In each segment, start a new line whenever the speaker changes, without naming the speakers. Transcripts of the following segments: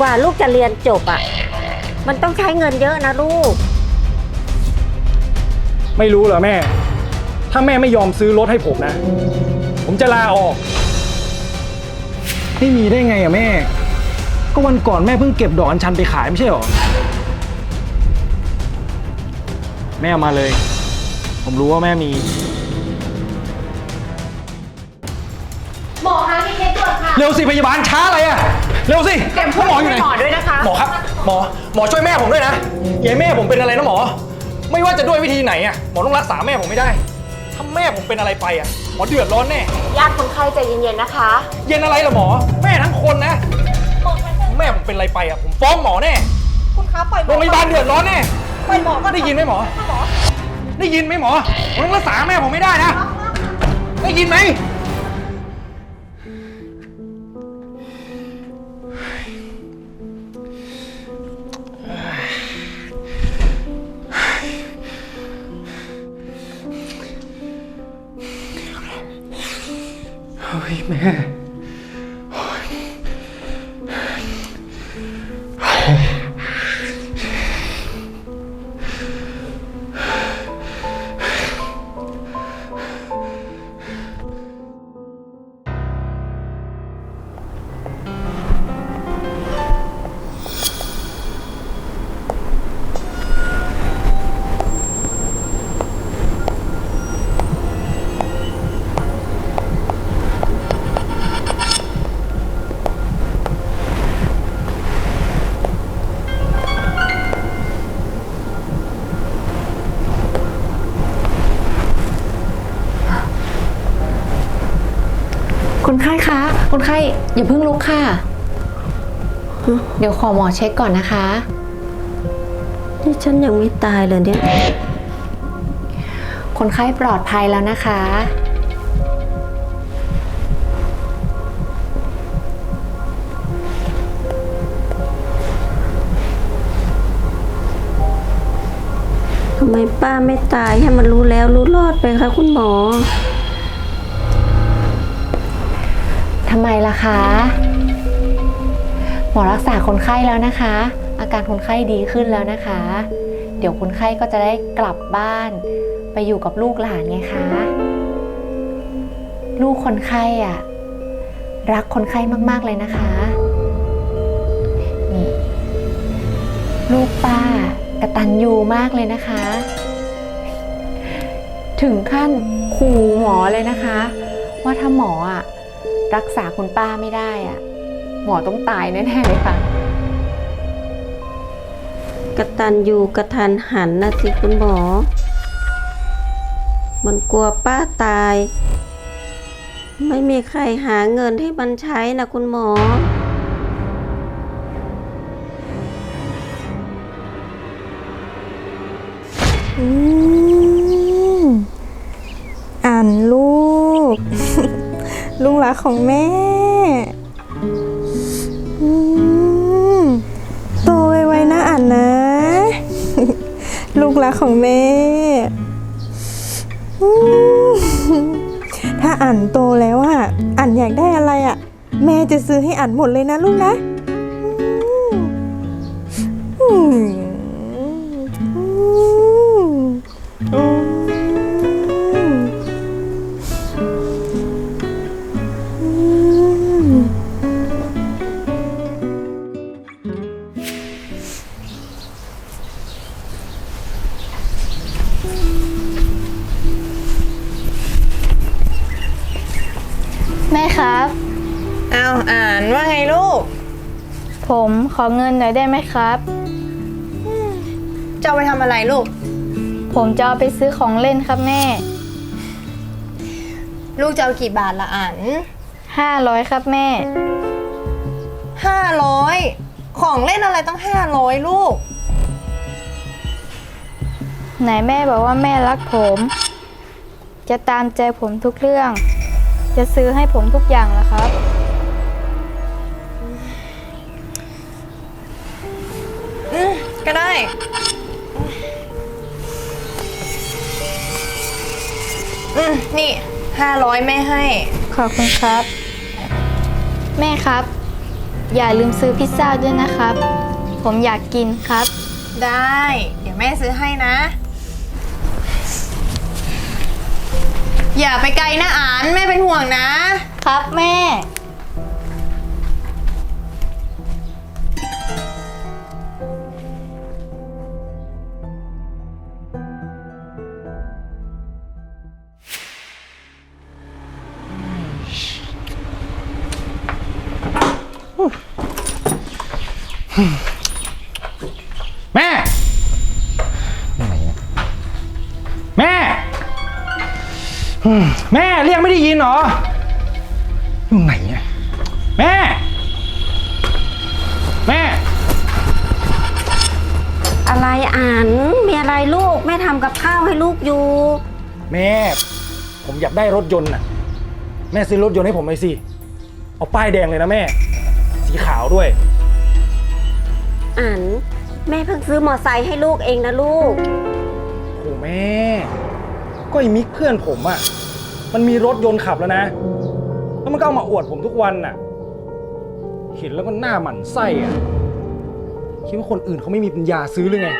กว่าลูกจะเรียนจบอะมันต้องใช้เงินเยอะนะลูก
ไม่รู้เหรอแม่ ถ้าแม่ไม่ยอมซื้อรถให้ผมนะ ผมจะลาออก ไม่มีได้ไงอะแม่ ก็วันก่อนแม่เพิ่งเก็บดอกอัญชันไปขายไม่ใช่หรอ แม่เอามาเลย ผมรู้ว่าแม่มี
หมอคะมีเคสด่วนค่ะ
เร็วสิพยาบาลช้าอะไรอะ เร็วสิ
เตรียมพูด
หมออยู่ไหน
ให้หมอด้วยนะคะ
หมอครับ หมอ หมอช่วยแม่ผมด้วยนะอย่าให้แม่ผมเป็นอะไรนะหมอ ไม่ว่าจะด้วยวิธีไหนอะหมอต้องรักษาแม่ผมไม่ได้ ถ้าแม่ผมเป็นอะไรไปอะหมอเดือดร้อนแน่
ญาติคนไข้ใจเย็นๆนะคะ
เย็นอะไรล่ะหมอ แม่ทั้งคนนะ แม่ผมเป็นอะไรไปอะผมฟ้องหมอแน่
คุณคะปล่อยหม
โรงพยาบาลเดือดร้อนแน่
ปล่อยหมอก่อน
ได้ยินไหมหมอ ได้ยินไหมหมอผมต้องรักษาแม่ผมไม่ได้นะ ได้ยินไหม
คนไข้คะ คนไข้อย่าเพิ่งลุกค่ะ เดี๋ยวขอหมอเช็คก่อนนะคะ
นี่ฉันยังไม่ตายเลยเนี่ย
คนไข้ปลอดภัยแล้วนะคะ
ทำไมป้าไม่ตายให้มันรู้แล้วรู้รอดไปคะคุณหมอำ
ไมล่ะคะ หมอรักษาคนไข้แล้วนะคะ อาการคนไข้ดีขึ้นแล้วนะคะ เดี๋ยวคนไข้ก็จะได้กลับบ้าน ไปอยู่กับลูกหลานไงคะ ลูกคนไข้อะ รักคนไข้มากๆเลยนะคะนี่ลูกป้ากระตันยูมากเลยนะคะ ถึงขั้นขู่หมอเลยนะคะ ว่าถ้าหมออะ รักษาคุณป้าไม่ได้อะหมอต้องตายแน่ๆเลยค่ะ
กระตันอยู่กระทันหันนะสิคุณหมอ มันกลัวป้าตาย ไม่มีใครหาเงินให้มันใช้นะคุณหมอ
รักของแม่อืมโตไวๆนะอ่านนะ ลูกรักของแม่อืมถ้าอ่านโตแล้วอะอ่านอยากได้อะไรอะแม่จะซื้อให้อ่านหมดเลยนะลูกนะ อืม
ครับ
เอาอ่านว่าไงลูก
ผมขอเงินหน่อยได้ไหมครับ
จะเอาไปทำอะไรลูก
ผมจะเอาไปซื้อของเล่นครับแม่
ลูกจะเอากี่บาทละอ่าน
500ครับแม่
ห้าร้อยของเล่นอะไรต้องห้าร้อยลูก
ไหนแม่บอกว่าแม่รักผม จะตามใจผมทุกเรื่อง จะซื้อให้ผมทุกอย่างละครับ
อืมก็ได้ อืมนี่ห้าร้อยแม่ให้
ขอบคุณครับ แม่ครับ อย่าลืมซื้อพิซซ่าด้วยนะครับ ผมอยากกินครับ
ได้ เดี๋ยวแม่ซื้อให้นะ อย่าไปไกลนะอานแม่เป็นห่วงนะ
ครับแม่
แแม่เรียกไม่ได้ยินเหรออยู่ไหนเนี่ยแม่ แม่
อะไรอ่านมีอะไรลูก แม่ทำกับข้าวให้ลูกอยู่
แม่ ผมอยากได้รถยนต์น่ะ แม่ซื้อรถยนต์ให้ผมหน่อยสิ เอาป้ายแดงเลยนะแม่ สีขาวด้วย
อ่านแม่เพิ่งซื้อมอไซค์ให้ลูกเองนะลูก
โอ้แม่ ก็ไอ้มิกเพื่อนผมอะ่ะมันมีรถยนต์ขับแล้วนะ แล้วมันก็เอามาอวดผมทุกวันน่ะ เห็นแล้วก็หน้าหมั่นไส้อะ่ะคิดว่าคนอื่นเขาไม่มีปัญญาซื้อหรือไง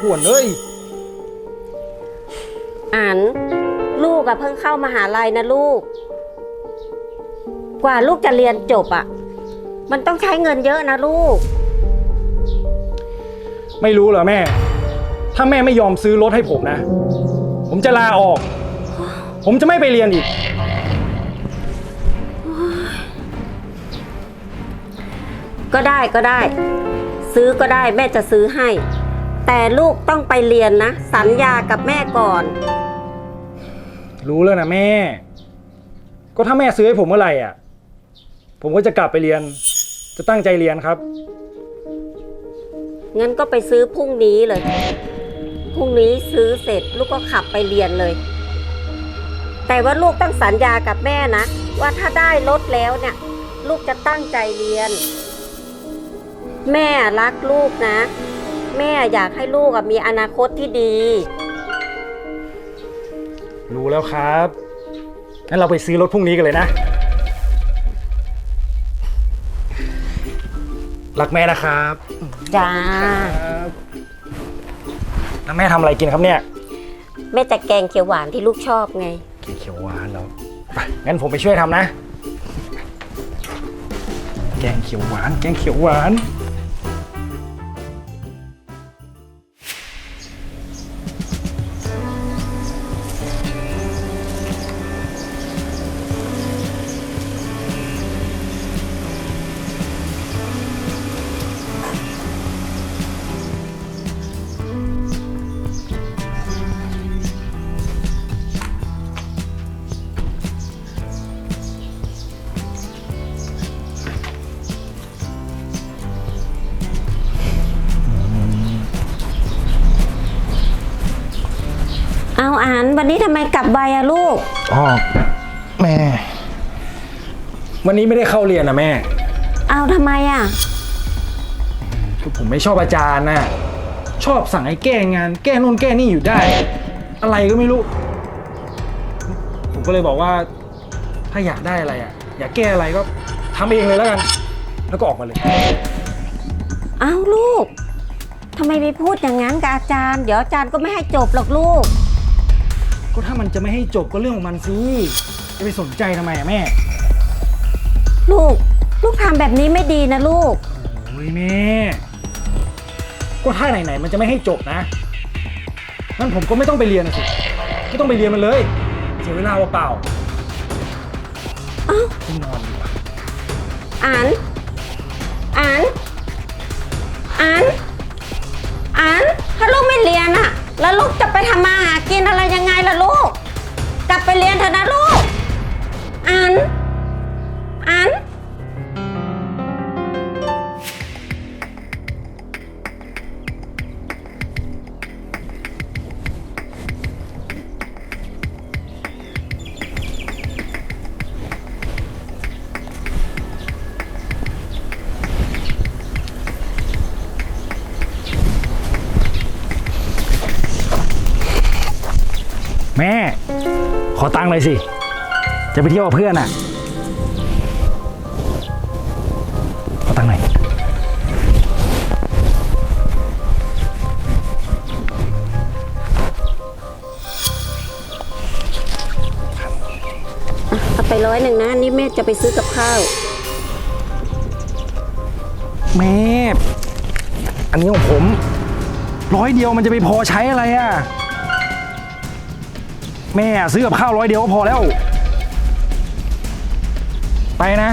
หวนเลย
อ่านลูกอะเพิ่งเข้ามาหาลัยนะลูก กว่าลูกจะเรียนจบอะมันต้องใช้เงินเยอะนะลูก
ไม่รู้เหรอแม่ ถ้าแม่ไม่ยอมซื้อรถให้ผมนะผม จะลาออก ผมจะไม่ไปเรียนอีก
ก็ได้ก็ได้ ซื้อก็ได้แม่จะซื้อให้ แต่ลูกต้องไปเรียนนะ สัญญากับแม่ก่อน
รู้แล้วนะแม่ ก็ถ้าแม่ซื้อให้ผมเมื่อไหร่อะ ผมก็จะกลับไปเรียน จะตั้งใจเรียนครับ
งั้นก็ไปซื้อพรุ่งนี้เลย พรุ่งนี้ซื้อเสร็จลูกก็ขับไปเรียนเลย แต่ว่าลูกต้องสัญญากับแม่นะ ว่าถ้าได้รถแล้วเนี่ย ลูกจะตั้งใจเรียน แม่รักลูกนะ แม่อยากให้ลูกอะมีอนาคตที่ดี
รู้แล้วครับงั้นเราไปซื้อรถพรุ่งนี้กันเลยนะ รักแม่นะครับ
จ้า
ครับ แล้วแม่ทำอะไรกินครับเนี่ย
แม่จะแกงเขียวหวานที่ลูกชอบไง
กินเขียวหวานแล้วไปงั้นผมไปช่วยทำนะ แกงเขียวหวาน แกงเขียวหวาน
วันนี้ทำไมกลับไวอะลูก
อ๋อแม่ วันนี้ไม่ได้เข้าเรียนนะแม่
เอาทำไมอะ
คือผมไม่ชอบอาจารย์นะชอบสั่งให้แก้งาน แก้นู่นแก้นี่อยู่ได้ อะไรก็ไม่รู้ ผมก็เลยบอกว่า ถ้าอยากได้อะไรอะอยากแก้อะไรก็ทำเองเลยแล้วกัน แล้วก็ออกมาเลย
เอาลูกทำไมไปพูดอย่างนั้นกับอาจารย์ เดี๋ยวอาจารย์ก็ไม่ให้จบหรอกลูก
ก็ถ้ามันจะไม่ให้จบก็เรื่องของมันสิจะไปสนใจทำไมอะแม่
ลูก ลูกทำแบบนี้ไม่ดีนะลูก
โอ้ยแม่ ก็ถ้าไหนๆมันจะไม่ให้จบนะงั้นผมก็ไม่ต้องไปเรียนนะสิไม่ต้องไปเรียนมันเลยเสียเวลาเปล่า
เอ้า
ๆไปนอนดีกว่า
อ่านอ่านอ่าน แล้วลูกจะไปทำมาหากินอะไรยังไงล่ะลูก กลับไปเรียนเถอะนะลูกอ่าน
ขอตังค์หน่อยสิ จะไปเที่ยวกับเพื่อนอะ ขอตังค์หน่อย
เอาไปร้อยหนึ่งนะ นี่แม่จะไปซื้อกับข้าว
แม่ อันนี้ของผม ร้อยเดียวมันจะไปพอใช้อะไรอะ่ะ แม่ซื้อกับข้าวร้อยเดียวก็พอแล้ว ไปนะ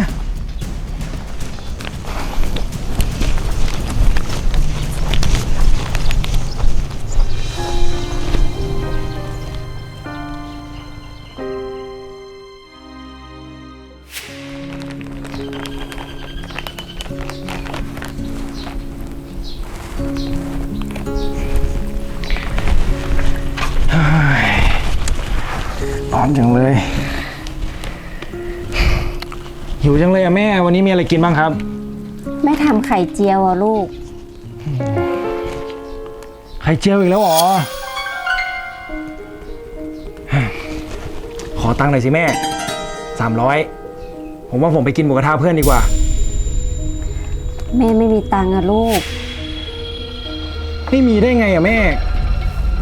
หิวจังเลยอะแม่ วันนี้มีอะไรกินบ้างครับ
แม่ทำไข่เจียวอะลูก
ไข่เจียวอีกแล้วเหรอ ขอตังค์หน่อยสิแม่สามร้อยผมว่าผมไปกินหมูกระทะเพื่อนดีกว่า
แม่ไม่มีตังค์อะลูก
ไม่มีได้ไงอะแม่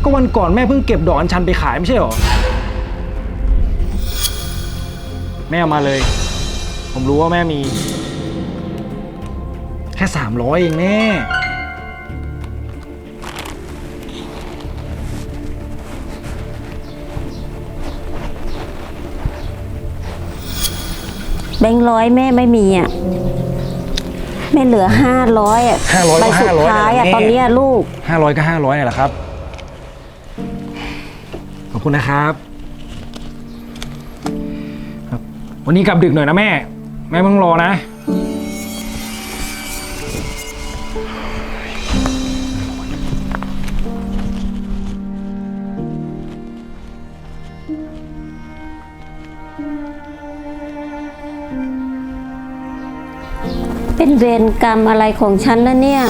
ก็วันก่อนแม่เพิ่งเก็บดอกอัญชันไปขายไม่ใช่เหรอ แม่เอามาเลย ผมรู้ว่าแม่มี แค่สามร้อยเองแม่
แบงค์ร้อยแม่ไม่มีอะ แม่เหลือห้าร้อยอะ
500
ใบ
ก็
สุด
500
ท้ายอะ
แม่
ตอนเนี้ยลูก
ห้าร้อยก็ห้าร้อยนี่แหละครับ ขอบคุณนะครับครับ วันนี้กลับดึกหน่อยนะแม่แม่ ไม่ต้องรอนะ
เป็นเวรกรรมอะไรของฉันแล้วเนี่ย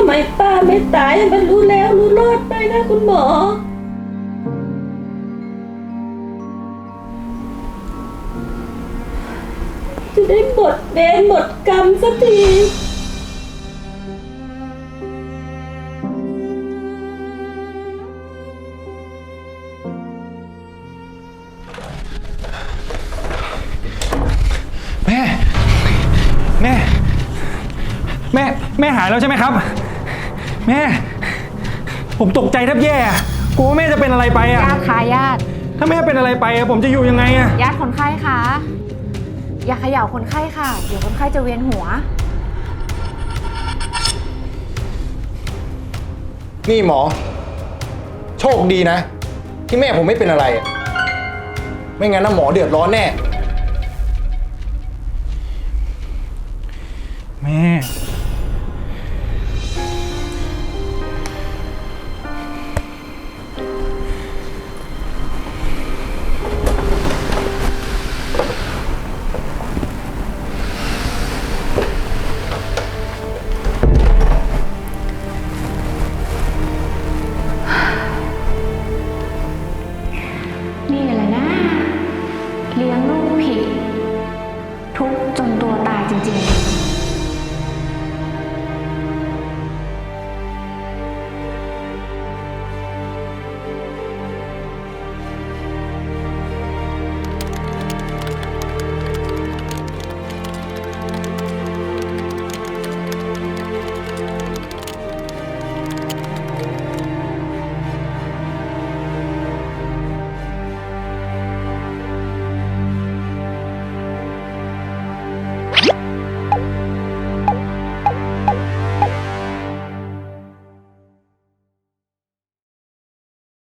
ทำไมป้าไม่ตายมันรู้แล้วรู้รอดไปนะคุณหมอ จะได้หมดเวรหมดกรรมสักที
แม่ แม่ แม่ แม่หายแล้วใช่ไหมครับ แม่ ผมตกใจแทบแย่อะกลัวว่าแม่จะเป็นอะไรไปอะ
ญาติค่ะญาติ
ถ้าแม่เป็นอะไรไปอะผมจะอยู่ยังไงอะ
ญาติคนไข้คะอย่าเขย่าคนไข้ค่ะ เดี๋ยวคนไข้จะเวียนหัว
นี่หมอ โชคดีนะ ที่แม่ผมไม่เป็นอะไรอะไม่งั้นนะหมอเดือดร้อนแน่ แม่